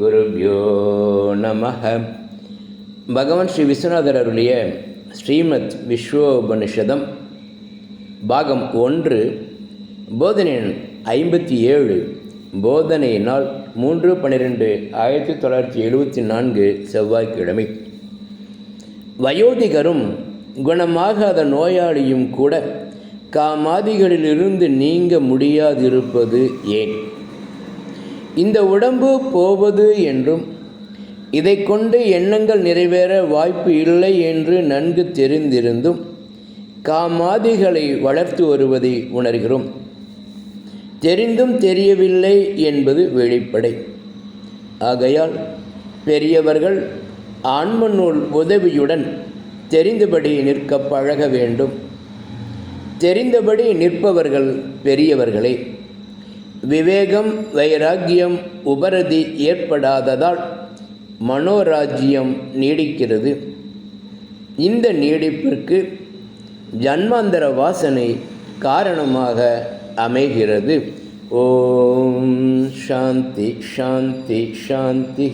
குருபியோ நமக பகவான் ஸ்ரீ விஸ்வநாதர் அருளிய ஸ்ரீமத் விஸ்வோபனிஷதம் பாகம் ஒன்று போதனையின் ஐம்பத்தி ஏழு போதனை நாள் மூன்று பன்னிரெண்டு ஆயிரத்தி தொள்ளாயிரத்தி எழுபத்தி நான்கு செவ்வாய்க்கிழமை. வயோதிகரும் குணமாகாத நோயாளியும் கூட காமாதிகளிலிருந்து நீங்க முடியாதிருப்பது ஏன்? இந்த உடம்பு போவது என்றும் இதை கொண்டு எண்ணங்கள் நிறைவேற வாய்ப்பு இல்லை என்று நன்கு தெரிந்திருந்தும் காமாதிகளை வளர்த்து வருவதை உணர்கிறோம். தெரிந்தும் தெரியவில்லை என்பது வெளிப்படை. ஆகையால் பெரியவர்கள் ஆன்ம நூல் உதவியுடன் தெரிந்தபடி நிற்க பழக வேண்டும். தெரிந்தபடி நிற்பவர்கள் பெரியவர்களே. விவேகம் வைராக்கியம் உபரதி ஏற்படாததால் மனோராஜ்யம் நீடிக்கிறது. இந்த நீடிப்பிற்கு ஜன்மாந்தர வாசனை காரணமாக அமைகிறது. ஓம் சாந்தி சாந்தி சாந்தி